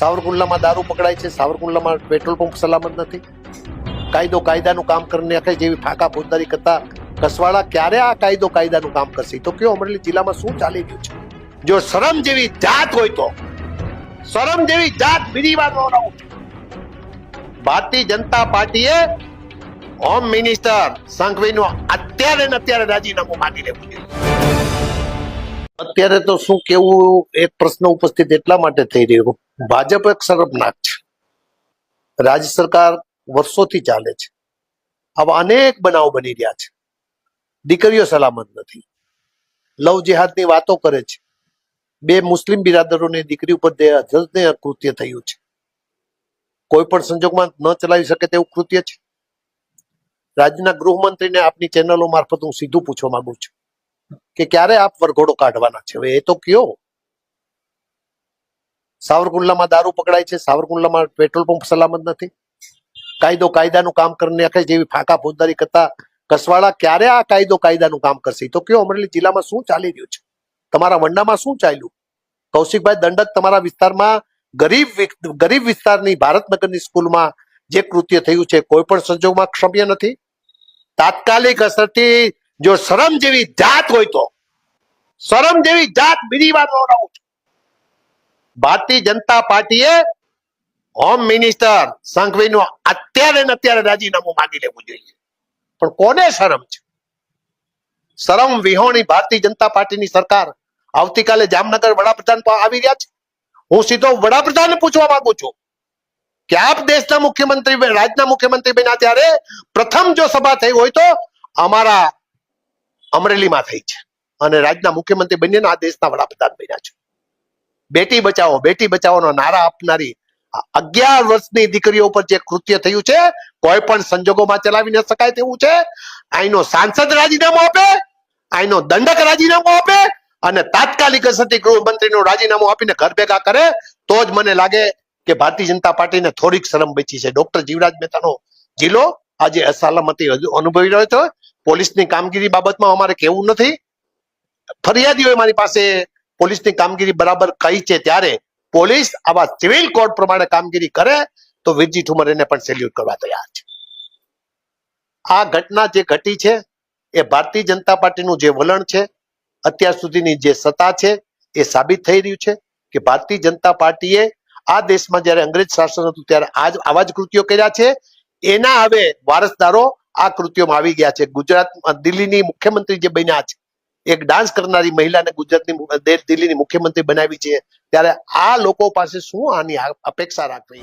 સાવરકુંડલામાં દારૂ પકડાય છે, સાવરકુંડલામાં પેટ્રોલ પંપ સલામત નથી. કાયદો કાયદાનું કામ કરીને આખે જેવી ફાંકા ફોજદારી કરતા કસવાળા ક્યારે આ કાયદો કાયદાનું કામ કરશે? તો કયો અમરેલી જિલ્લામાં શું ચાલી રહ્યું છે? જો શરમ જેવી જાત હોય તો, શરમ જેવી જાત બીજી વાર દોહરાવું ભારતીય જનતા પાર્ટીએ હોમ મિનિસ્ટર સંઘવીનું અત્યારે ને અત્યારે રાજીનામું માંગી લેવું જોઈએ અત્યારે તો શું કેવું એક પ્રશ્ન ઉપસ્થિત એટલા માટે થઈ રહ્યો ભાજપ એક શરમનાક છે. રાજ્ય સરકાર વર્ષોથી ચાલે છે. આવા અનેક બનાવ બની રહ્યા છે. દીકરીઓ સલામત નથી. લવ જેહાદની વાતો કરે છે. બે મુસ્લિમ બિરાદરોની દીકરી ઉપર કૃત્ય થયું છે. કોઈ પણ સંજોગમાં ન ચલાવી શકે તેવું કૃત્ય છે. રાજ્યના ગૃહમંત્રીને આપની ચેનલો મારફત હું સીધું પૂછવા માંગુ છું કે ક્યારે આપ વરઘોડો કાઢવાના છે? હવે એ તો કયો? સાવરકુંડલામાં દારૂ પકડાય છે, સાવરકુંડલામાં પેટ્રોલ પંપ સલામત નથી. કાયદો કાયદાનું કામ કરીને આખે જેવી ફાંકા ફોજદારી કરતા કસવાળા ક્યારે આ કાયદો કાયદાનું કામ કરશે? તો કયો અમરેલી જિલ્લામાં શું ચાલી રહ્યું છે? તમારા વંડામાં શું ચાલ્યું? કૌશિકભાઈ દંડક તમારા વિસ્તારમાં ગરીબ ગરીબ વિસ્તારની ભારતનગરની સ્કૂલમાં જે કૃત્ય થયું છે, કોઈ પણ સંજોગમાં ક્ષમ્ય નથી. તાત્કાલિક અસરથી જો શરમ જેવી જાત હોય તો, શરમ જેવી જાત બીજી વાર છું. ભારતીય જનતા પાર્ટીએ હોમ મિનિસ્ટર સંઘવીનું અત્યારે ને અત્યારે રાજીનામું માગી લેવું જોઈએ. પણ કોને શરમ છે? શરમ વિહોણી ભારતીય જનતા પાર્ટીની સરકાર આવતીકાલે જામનગર વડાપ્રધાન આવી રહ્યા છે. હું સીધો વડાપ્રધાનને પૂછવા માંગુ છું કે આપ દેશના મુખ્યમંત્રી રાજ્યના મુખ્યમંત્રી બન્યા ત્યારે પ્રથમ જો સભા થઈ હોય તો અમારા અમરેલીમાં થઈ છે. અને રાજ્યના મુખ્યમંત્રી બન્યા આ દેશના વડાપ્રધાન બન્યા છે. બેટી બચાવો, બેટી બચાવોનો નારા આપનારી અગિયાર વર્ષની દીકરીઓ ઉપર જે કૃત્ય થયું છે, કોઈ પણ સંજોગોમાં ચલાવી ન શકાય તેવું છે. અહીંનો સાંસદ રાજીનામું આપે અહીંનો દંડક રાજીનામું આપે અને તાત્કાલિક અસરથી ગૃહમંત્રીનું રાજીનામું આપીને ઘર ભેગા કરે, તો જ મને લાગે કે ભારતીય જનતા પાર્ટીને થોડીક શરમ બચી છે. ડોક્ટર જીવરાજ મહેતાનો જિલ્લો આજે અસલામતી અનુભવી રહ્યો છે. પોલીસની કામગીરી બાબતમાં અમારે કેવું નથી. ફરિયાદીઓ મારી પાસે પોલીસની કામગીરી બરાબર કઈ છે ત્યારે પોલીસ આવા સિવિલ કોડ પ્રમાણે કામગીરી કરે, તો વીરજી ઠુમર એને પણ સેલ્યુટ કરવા તૈયાર છે. આ ઘટના જે ઘટી છે, એ ભારતીય જનતા પાર્ટીનું જે વલણ છે, અત્યાર સુધીની જે સત્તા છે, એ સાબિત થઈ રહ્યું છે કે ભારતીય જનતા પાર્ટીએ આ દેશમાં જ્યારે અંગ્રેજ શાસન હતું ત્યારે આજ આવા જ કૃત્યો કર્યા છે. એના હવે વારસદારો આ કૃત્યોમાં આવી ગયા છે. ગુજરાત દિલ્હીની મુખ્યમંત્રી જે બન્યા છે એક ડાન્સ કરનારી મહિલાને ગુજરાતની દિલ્હીની મુખ્યમંત્રી બનાવી છે. ત્યારે આ લોકો પાસે શું આની અપેક્ષા રાખવી?